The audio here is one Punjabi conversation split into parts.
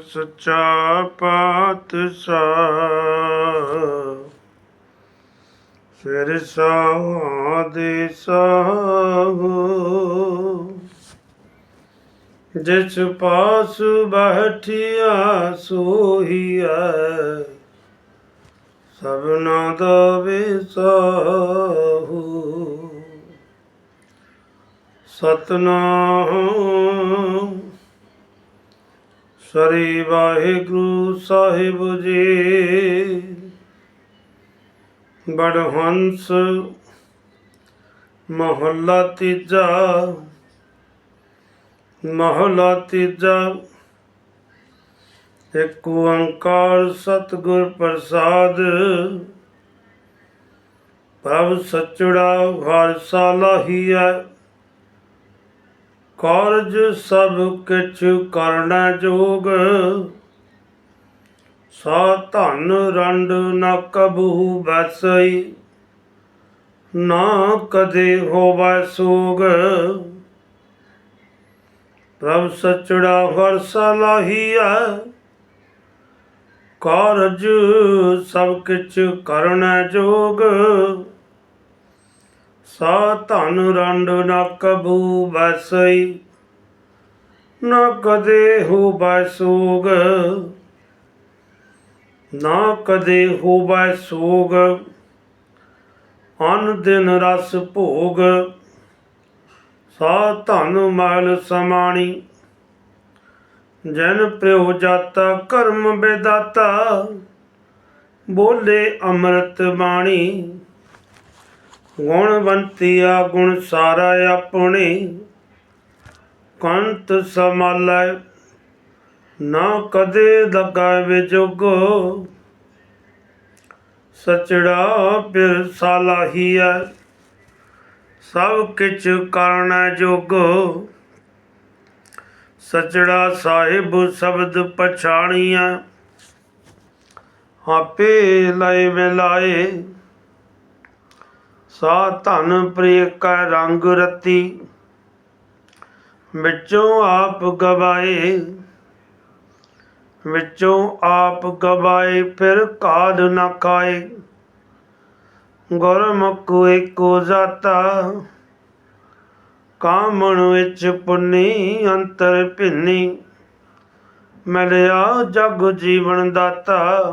ਸੱਚਾ ਪਾਤਸ਼ਾਹ। ਸਿਰ ਸਾਦੇ ਸਾਹੋ। ਜਿਸ ਪਾਸ ਬੈਠਿਆ ਸੋਹੀਐ। ਸਭਨਾ ਦਾ ਵਿਸਾਹੂ ਸਤਨਾਮ ਸ੍ਰੀ ਵਾਹਿਗੁਰੂ ਸਾਹਿਬ ਜੀ। ਬੜਹੰਸ ਮਹੱਲਾ ਤੀਜਾ ਮਹੱਲਾ ਤੀਜਾ। ਇੱਕ ਓੰਕਾਰ ਸਤਿਗੁਰ ਪ੍ਰਸਾਦ। ਪ੍ਰਭ ਸਚੜਾ ਹਰ ਸਾਲਾਹੀਐ ਕਾਰਜ ਸਭ ਕਿਛ ਕਰਨਾ ਜੋਗ। ਸਾ ਧਨ ਰੰਡ ਨਾ ਕਬੂ ਬਸਈ, ਨਾ ਕਦੇ ਹੋਵੈ ਸੋਗ। ਪ੍ਰਭ ਸਚੜਾ ਹਰ ਸਲਾਹੀਐ ਕਾਰਜ ਸਭ ਕਿਛ ਕਰਨਾ ਜੋਗ। ਸਾ ਧਨ ਰੰਡ ਨਾ ਕਬੂ ਬਸਈ ਨਾ ਕਦੇ ਹੋਵੈ ਸੋਗ। ਨਾ ਕਦੇ ਹੋਵੈ ਸੋਗ, ਅਨ ਦਿਨ ਰਸ ਭੋਗ। ਸਾ ਧਨ ਮਲ ਸਮਾਣੀ, ਜਨ ਪ੍ਰਯੋ ਜਾਤਾ ਕਰਮ ਬੇਦਾਤਾ, ਬੋਲੇ ਅੰਮ੍ਰਿਤ ਬਾਣੀ। ਗੁਣਵੰਤੀਆ ਗੁਣ ਸਾਰਾ ਆਪਣੇ। ਕੰਤ ਸਮਾਲੈ ਨਾ ਕਦੇ ਲਗਾ ਵਿਜੋਗੋ ਸਚੜਾ ਪਿਰ ਸਾਲਾਹੀਐ ਸਭ ਕਿਛ ਕਰਨਾ ਜੋਗੋ। ਸਚੜਾ ਸਾਹਿਬ ਸ਼ਬਦ ਪਛਾਣੀਐ, ਆਪੇ ਲਏ ਮਿਲਾਏ ਸਾ ਧਨ ਪ੍ਰਿਯ ਕੈ ਰੰਗ ਰਤੀ, ਵਿੱਚੋਂ ਆਪ ਗਵਾਏ, ਵਿੱਚੋਂ ਆਪ ਗਵਾਏ ਫਿਰ ਕਾਦ ਨਾ ਖਾਏ। ਗੁਰਮੁਖ ਏਕੋ ਜਾਤਾ, ਕਾਮਣ ਵਿੱਚ ਪੁੰਨੀ, ਅੰਤਰ ਭਿੰਨੀ, ਮਿਲਿਆ ਜਗ ਜੀਵਨ ਦਾਤਾ।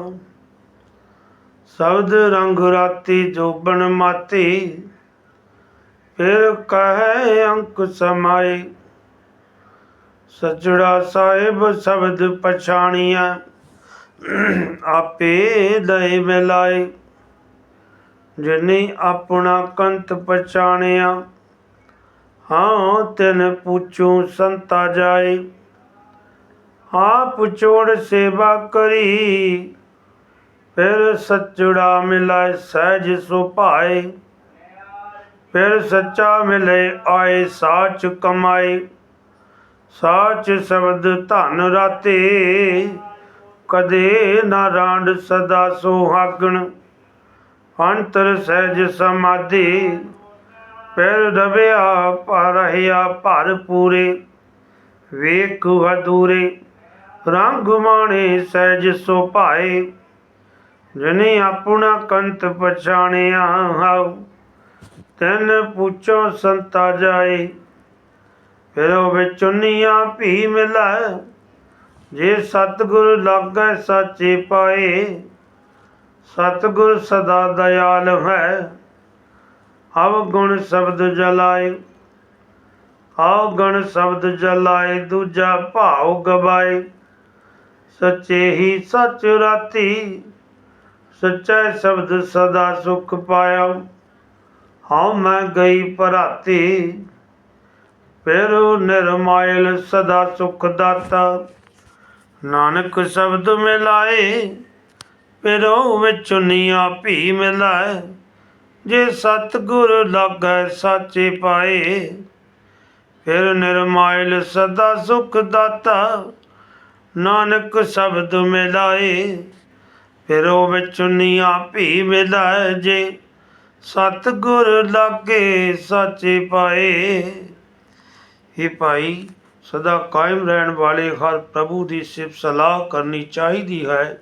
ਸ਼ਬਦ ਰੰਗ ਰਾਤੀ ਜੋਬਨ ਮਾਤੀ, ਫਿਰ ਕਹੈ ਅੰਕ ਸਮਾਏ ਸਚੜਾ ਸਾਹਿਬ ਸ਼ਬਦ ਪਛਾਣੀਆ ਆਪੇ ਦਇ ਮਿਲਾਏ। ਜਿਨੇ ਆਪਣਾ ਕੰਤ ਪਛਾਣਿਆ, ਹਾਂ ਤੈਨ ਪੁੱਛੂ ਸੰਤਾ ਜਾਏ। ਆਪ ਚੋੜ ਸੇਵਾ ਕਰੀ ਫਿਰ ਸੱਚੜਾ ਮਿਲਾਏ ਸਹਿਜ ਸੋ ਭਾਏ। ਫਿਰ ਸੱਚਾ ਮਿਲੇ ਆਏ ਸਾਚ ਕਮਾਏ। ਸਾਚ ਸ਼ਬਦ ਧਨ ਰਾਤੇ। ਕਦੇ ਨਾ ਰਾਂਡ ਸਦਾ ਸੁਹਾਗਣ ਅੰਤਰ ਸਹਿਜ ਸਮਾਧੀ। ਫਿਰ ਰਵਿਆ ਪਰ ਭਰ ਪੂਰੇ। ਵੇਖ ਹਦੂਰੇ। ਰੰਗ ਮਾਣੇ ਸਹਿਜ ਸੋ ਭਾਏ। ਜਨੇ ਆਪਣਾ ਕੰਤ ਪਛਾਣਿਆ ਹਾਉ ਤੈਨ ਪੁੱਛੋ ਸੰਤਾ ਜਾਏ। ਫਿਰ ਉਹ ਵਿਚੁੰਨੀਆਂ ਭੀ ਮਿਲੈ। ਜੇ ਸਤਿਗੁਰ ਲਾਗੈ ਸਾਚੇ ਪਾਏ, ਸਤਿਗੁਰ ਸਦਾ ਦਇਆਲ ਹੈ। ਅਵ ਗੁਣ ਸ਼ਬਦ ਜਲਾਏ। ਆਉ ਗੁਣ ਸ਼ਬਦ ਜਲਾਏ, ਦੂਜਾ ਭਾਉ ਗਵਾਏ। ਸੱਚੇ ਹੀ ਸਚ ਰਾਤੀ ਸੱਚਾ ਸ਼ਬਦ ਸਦਾ ਸੁਖ ਪਾਇਆ ਹਉ ਮੈਂ ਗਈ ਭਰਾਤੀ, ਫਿਰ ਨਿਰਮਾਇਲ ਸਦਾ ਸੁਖ ਦਾਤਾ। ਨਾਨਕ ਸ਼ਬਦ ਮਿਲਾਏ, ਫਿਰ ਉਹ ਵਿੱਚ ਨੀਆਂ ਭੀ ਮਿਲਾਏ। ਜੇ ਸਤਿਗੁਰ ਲਾਗੈ ਸਾਚੇ ਪਾਏ, ਫਿਰ ਨਿਰਮਾਇਲ ਸਦਾ ਸੁਖ ਦਾਤਾ। ਨਾਨਕ ਸ਼ਬਦ ਮਿਲਾਏ ਫਿਰ ਉਹ ਵਿੱਚ ਨੀਆਂ ਭੀ ਮਿਲਾਏ ਜੇ। ਸਤਿਗੁਰ ਲਾਗੇ ਸਾਚੇ ਪਾਏ। ਇਹ ਭਾਈ, ਸਦਾ ਕਾਇਮ ਰਹਿਣ ਵਾਲੇ ਹਰ ਪ੍ਰਭੂ ਦੀ ਸਿਫਤ ਸਲਾਹ ਕਰਨੀ ਚਾਹੀਦੀ ਹੈ।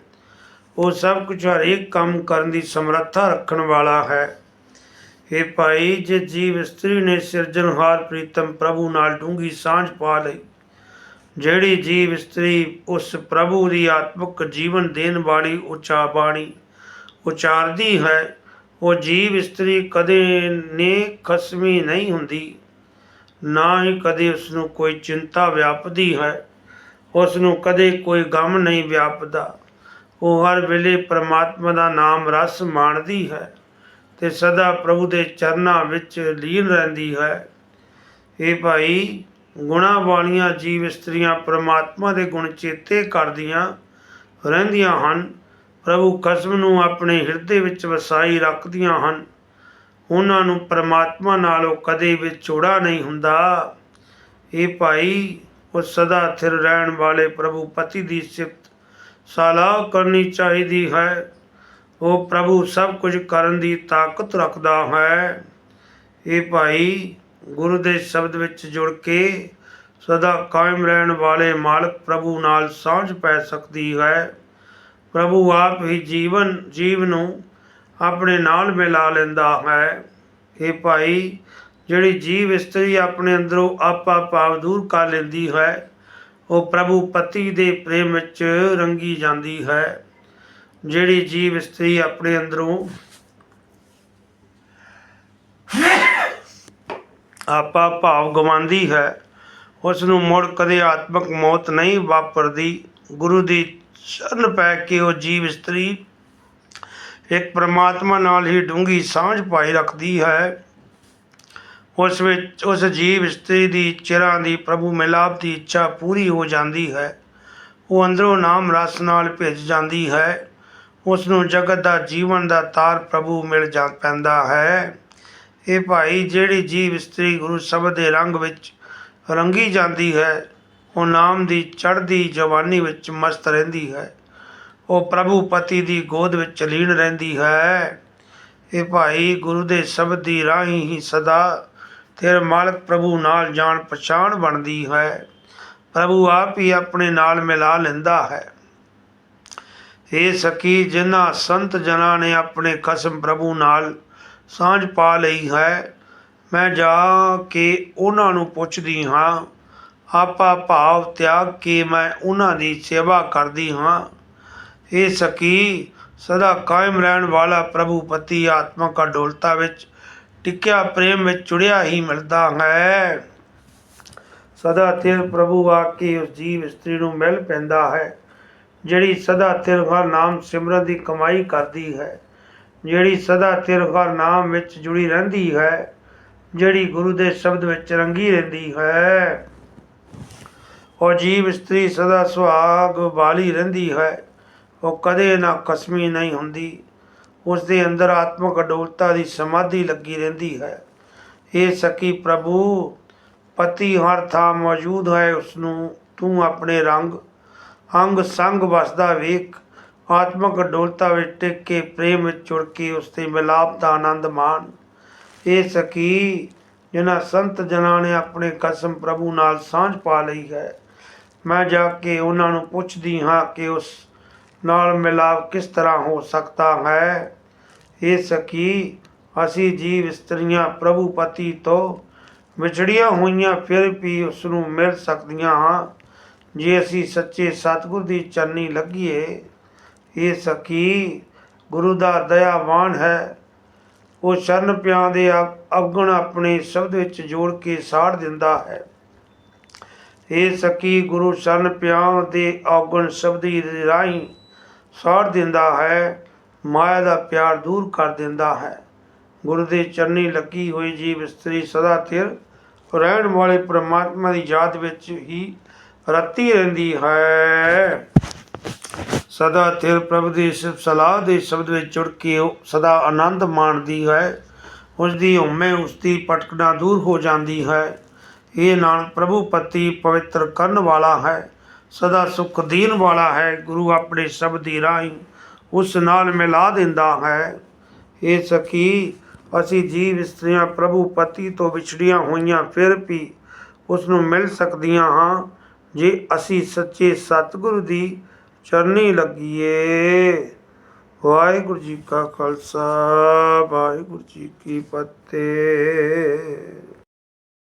ਉਹ ਸਭ ਕੁਝ ਹਰੇਕ ਕੰਮ ਕਰਨ ਦੀ ਸਮਰੱਥਾ ਰੱਖਣ ਵਾਲਾ ਹੈ। ਇਹ ਭਾਈ, ਜੇ ਜੀਵ ਇਸਤਰੀ ਨੇ ਸਿਰਜਣਹਾਰ ਪ੍ਰੀਤਮ ਪ੍ਰਭੂ ਨਾਲ ਡੂੰਗੀ ਸਾਂਝ ਪਾ ਲਈ ਜਿਹੜੀ ਜੀਵ ਇਸਤਰੀ, ਉਸ ਪ੍ਰਭੂ ਦੀ ਆਤਮਿਕ ਜੀਵਨ ਦੇਣ ਵਾਲੀ ਉਚਾ ਬਾਣੀ ਉਚਾਰਦੀ ਹੈ, ਉਹ ਜੀਵ ਇਸਤਰੀ ਕਦੇ ਨੇ ਖਸਮੀ ਨਹੀਂ ਹੁੰਦੀ, ਨਾ ਹੀ ਕਦੇ ਉਸ ਨੂੰ ਕੋਈ ਚਿੰਤਾ ਵਿਆਪਦੀ ਹੈ ਉਸ ਨੂੰ ਕਦੇ ਕੋਈ ਗਮ ਨਹੀਂ ਵਿਆਪਦਾ। ਉਹ ਹਰ ਵੇਲੇ ਪ੍ਰਮਾਤਮਾ ਦਾ ਨਾਮ ਰਸ ਮਾਣਦੀ ਹੈ ਤੇ ਸਦਾ ਪ੍ਰਭੂ ਦੇ ਚਰਨਾਂ ਵਿੱਚ ਲੀਨ ਰਹਿੰਦੀ ਹੈ। ਇਹ ਭਾਈ ਗੁਣਾ ਵਾਲੀਆਂ ਜੀਵ ਇਸਤਰੀਆਂ ਪ੍ਰਮਾਤਮਾ ਦੇ ਗੁਣ ਚੇਤੇ ਕਰਦੀਆਂ ਰਹਿੰਦੀਆਂ ਹਨ। ਪ੍ਰਭੂ ਕਸਮ ਨੂੰ ਆਪਣੇ ਹਿਰਦੇ ਵਿੱਚ ਵਸਾਈ ਰੱਖਦੀਆਂ ਹਨ। ਉਹਨਾਂ ਨੂੰ ਪ੍ਰਮਾਤਮਾ ਨਾਲੋਂ ਕਦੇ ਵੀ ਵਿਛੋੜਾ ਨਹੀਂ ਹੁੰਦਾ। ਇਹ ਭਾਈ, ਉਹ ਸਦਾ ਥਿਰ ਰਹਿਣ ਵਾਲੇ ਪ੍ਰਭੂ ਪਤੀ ਦੀ ਸਿਫਤ ਸਲਾਹ ਕਰਨੀ ਚਾਹੀਦੀ ਹੈ। ਉਹ ਪ੍ਰਭੂ ਸਭ ਕੁਝ ਕਰਨ ਦੀ ਤਾਕਤ ਰੱਖਦਾ ਹੈ। ਇਹ ਭਾਈ ਗੁਰੂ ਦੇ ਸ਼ਬਦ ਵਿੱਚ ਜੁੜ ਕੇ ਸਦਾ ਕਾਇਮ ਰਹਿਣ ਵਾਲੇ ਮਾਲਕ ਪ੍ਰਭੂ ਨਾਲ ਸਾਂਝ ਪੈ ਸਕਦੀ ਹੈ। ਪ੍ਰਭੂ ਆਪ ਹੀ ਜੀਵਨ, ਜੀਵ ਨੂੰ ਆਪਣੇ ਨਾਲ ਮਿਲਾ ਲੈਂਦਾ ਹੈ। ਇਹ ਭਾਈ, ਜਿਹੜੀ ਜੀਵ ਇਸਤਰੀ ਆਪਣੇ ਅੰਦਰੋਂ ਆਪਾ ਭਾਵ ਦੂਰ ਕਰ ਲੈਂਦੀ ਹੈ, ਉਹ ਪ੍ਰਭੂ ਪਤੀ ਦੇ ਪ੍ਰੇਮ ਵਿੱਚ ਰੰਗੀ ਜਾਂਦੀ ਹੈ। ਜਿਹੜੀ ਜੀਵ ਇਸਤਰੀ ਆਪਣੇ ਅੰਦਰੋਂ ਆਪਾ ਭਾਵ ਗਵਾਉਂਦੀ ਹੈ। ਉਸ ਨੂੰ ਮੁੜ ਕਦੇ ਆਤਮਕ ਮੌਤ ਨਹੀਂ ਵਾਪਰਦੀ। ਗੁਰੂ ਦੀ ਸ਼ਰਨ ਪੈ ਕੇ ਉਹ ਜੀਵ ਇਸਤਰੀ ਇੱਕ ਪ੍ਰਮਾਤਮਾ ਨਾਲ ਹੀ ਡੂੰਗੀ ਸਾਂਝ ਪਾਈ ਰੱਖਦੀ ਹੈ। ਉਸ ਵਿੱਚ, ਉਸ ਜੀਵ ਇਸਤਰੀ ਦੀ ਚਿਰਾਂ ਦੀ ਪ੍ਰਭੂ ਮਿਲਾਪ ਦੀ ਇੱਛਾ ਪੂਰੀ ਹੋ ਜਾਂਦੀ ਹੈ। ਉਹ ਅੰਦਰੋਂ ਨਾਮ ਰਸ ਨਾਲ ਭਿੱਜ ਜਾਂਦੀ ਹੈ। ਉਸ ਨੂੰ ਜਗਤ ਦਾ ਜੀਵਨ ਦਾ ਤਾਰ ਪ੍ਰਭੂ ਮਿਲ ਜਾ, ਪੈਂਦਾ ਹੈ। ਇਹ ਭਾਈ, ਜਿਹੜੀ ਜੀਵ ਇਸਤਰੀ ਗੁਰੂ ਸ਼ਬਦ ਦੇ ਰੰਗ ਵਿੱਚ ਰੰਗੀ ਜਾਂਦੀ ਹੈ, ਉਹ ਨਾਮ ਦੀ ਚੜ੍ਹਦੀ ਜਵਾਨੀ ਵਿੱਚ ਮਸਤ ਰਹਿੰਦੀ ਹੈ। ਉਹ ਪ੍ਰਭੂ ਪਤੀ ਦੀ ਗੋਦ ਵਿੱਚ ਲੀਨ ਰਹਿੰਦੀ ਹੈ। ਇਹ ਭਾਈ, ਗੁਰੂ ਦੇ ਸ਼ਬਦ ਦੀ ਰਾਹੀਂ ਹੀ ਸਦਾ ਤੇਰੇ ਮਾਲਕ ਪ੍ਰਭੂ ਨਾਲ ਜਾਣ ਪਛਾਣ ਬਣਦੀ ਹੈ। ਪ੍ਰਭੂ ਆਪ ਹੀ ਆਪਣੇ ਨਾਲ ਮਿਲਾ ਲੈਂਦਾ ਹੈ। ਇਹ ਸਕੀ, ਜਿਨ੍ਹਾਂ ਸੰਤ ਜਨਾਂ ਨੇ ਆਪਣੇ ਕਸਮ ਪ੍ਰਭੂ ਨਾਲ ਸਾਂਝ ਪਾ ਲਈ ਹੈ। ਮੈਂ ਜਾ ਕੇ ਉਹਨਾਂ ਨੂੰ ਪੁੱਛਦੀ ਹਾਂ, ਆਪਾ ਭਾਵ ਤਿਆਗ ਕੇ ਮੈਂ ਉਹਨਾਂ ਦੀ ਸੇਵਾ ਕਰਦੀ ਹਾਂ। ਇਹ ਸਕੀ, ਸਦਾ ਕਾਇਮ ਰਹਿਣ ਵਾਲਾ ਪ੍ਰਭੂ ਪਤੀ ਆਤਮਕ ਅਡੋਲਤਾ ਵਿੱਚ ਟਿਕਿਆ ਪ੍ਰੇਮ ਵਿੱਚ ਚੁੜਿਆ ਹੀ ਮਿਲਦਾ ਹੈ। ਸਦਾ ਥਿਰ ਪ੍ਰਭੂ ਆ ਕੇ ਉਸ ਜੀਵ ਇਸਤਰੀ ਨੂੰ ਮਿਲ ਪੈਂਦਾ ਹੈ, ਜਿਹੜੀ ਸਦਾ ਥਿਰ ਹਰ ਨਾਮ ਸਿਮਰਨ ਦੀ ਕਮਾਈ ਕਰਦੀ ਹੈ। ਜਿਹੜੀ ਸਦਾ ਥਿਰ ਹਰ ਨਾਮ ਵਿੱਚ ਜੁੜੀ ਰਹਿੰਦੀ ਹੈ, ਜਿਹੜੀ ਗੁਰੂ ਦੇ ਸ਼ਬਦ ਵਿੱਚ ਰੰਗੀ ਰਹਿੰਦੀ ਹੈ। ਉਹ ਜੀਵ ਇਸਤਰੀ ਸਦਾ ਸੁਹਾਗ ਵਾਲੀ ਰਹਿੰਦੀ ਹੈ। ਉਹ ਕਦੇ ਨਾ ਕਸਮੀ ਨਹੀਂ ਹੁੰਦੀ। ਉਸ ਦੇ ਅੰਦਰ ਆਤਮਕ ਅਡੋਲਤਾ ਦੀ ਸਮਾਧੀ ਲੱਗੀ ਰਹਿੰਦੀ ਹੈ। ਇਹ ਸਕੀ ਪ੍ਰਭੂ, ਪਤੀ ਹਰ ਥਾਂ ਮੌਜੂਦ ਹੈ ਉਸ ਨੂੰ ਤੂੰ ਆਪਣੇ ਰੰਗ, ਅੰਗ ਸੰਗ ਵਸਦਾ ਵੇਖ। ਆਤਮਕ ਡੋਲਤਾ ਵਿੱਚ ਟਿਕ ਕੇ ਪ੍ਰੇਮ ਵਿੱਚ ਜੁੜ ਕੇ ਉਸ ਤੇ ਮਿਲਾਪ ਦਾ ਆਨੰਦ ਮਾਣ। ਇਹ ਸਕੀ ਜਿਨ੍ਹਾਂ ਸੰਤ ਜਨਾਂ ਨੇ ਆਪਣੇ ਕਸਮ ਪ੍ਰਭੂ ਨਾਲ ਸਾਂਝ ਪਾ ਲਈ ਹੈ। ਮੈਂ ਜਾ ਕੇ ਉਹਨਾਂ ਨੂੰ ਪੁੱਛਦੀ ਹਾਂ ਕਿ ਉਸ ਨਾਲ ਮਿਲਾਪ ਕਿਸ ਤਰ੍ਹਾਂ ਹੋ ਸਕਦਾ ਹੈ। ਇਹ ਸਕੀ ਅਸੀਂ ਜੀਵ ਇਸਤਰੀਆਂ ਪ੍ਰਭੂ ਪਤੀ ਤੋਂ ਵਿਛੜੀਆਂ ਹੋਈਆਂ ਫਿਰ ਵੀ ਉਸ ਨੂੰ ਮਿਲ ਸਕਦੀਆਂ ਹਾਂ। ਜੇ ਅਸੀਂ ਸੱਚੇ ਸਤਿਗੁਰ ਦੀ ਚਰਨੀ ਲੱਗੀਏ ਇਹ ਸਕੀ ਗੁਰੂ ਦਾ ਦਇਆਵਾਨ ਹੈ। ਉਹ ਸ਼ਰਨ ਪਿਆਂ ਦੇ ਅ- ਅਵਗੁਣ ਆਪਣੇ ਸ਼ਬਦ ਵਿੱਚ ਜੋੜ ਕੇ ਸਾੜ ਦਿੰਦਾ ਹੈ। ਇਹ ਸਕੀ ਗੁਰੂ ਸ਼ਰਨ ਪਿਆਂ ਦੇ ਔਗਣ ਸ਼ਬਦੀ ਰਾਹੀਂ ਸਾੜ ਦਿੰਦਾ ਹੈ। ਮਾਇਆ ਦਾ ਪਿਆਰ ਦੂਰ ਕਰ ਦਿੰਦਾ ਹੈ। ਗੁਰੂ ਦੇ ਚਰਨੀ ਲੱਗੀ ਹੋਈ ਜੀਵ ਇਸਤਰੀ ਸਦਾ ਤਿਰ ਰਹਿਣ ਵਾਲੇ ਪ੍ਰਮਾਤਮਾ ਦੀ ਯਾਦ ਵਿੱਚ ਹੀ ਰਤੀ ਰਹਿੰਦੀ ਹੈ। ਸਦਾ ਥਿਰ ਪ੍ਰਭੂ ਦੀ ਸਿਫਤ ਸਲਾਹ ਦੇ ਸ਼ਬਦ ਵਿੱਚ ਜੁੜ ਕੇ ਉਹ ਸਦਾ ਆਨੰਦ ਮਾਣਦੀ ਹੈ। ਉਸ ਦੀ ਹਉਮੈ ਉਸ ਦੀ ਪਟਕਣਾ ਦੂਰ ਹੋ ਜਾਂਦੀ ਹੈ। ਇਹ ਨਾਨਕ ਪ੍ਰਭੂ ਪਤੀ ਪਵਿੱਤਰ ਕਰਨ ਵਾਲਾ ਹੈ। ਸਦਾ ਸੁਖ ਦੇਣ ਵਾਲਾ ਹੈ। ਗੁਰੂ ਆਪਣੇ ਸ਼ਬਦ ਦੀ ਰਾਹੀਂ ਉਸ ਨਾਲ ਮਿਲਾ ਦਿੰਦਾ ਹੈ। ਇਹ ਸਖੀ, ਅਸੀਂ ਜੀਵ ਇਸਤਰੀਆਂ ਪ੍ਰਭੂ ਪਤੀ ਤੋਂ ਵਿਛੜੀਆਂ ਹੋਈਆਂ ਫਿਰ ਵੀ ਉਸ ਨੂੰ ਮਿਲ ਸਕਦੀਆਂ ਹਾਂ। ਜੇ ਅਸੀਂ ਸੱਚੇ ਸਤਿਗੁਰੂ ਦੀ ਚਰਨੀ ਲੱਗੀਏ। ਵਾਹਿਗੁਰੂ ਜੀ ਕਾ ਖਾਲਸਾ ਵਾਹਿਗੁਰੂ ਜੀ ਕੀ ਫਤਿਹ।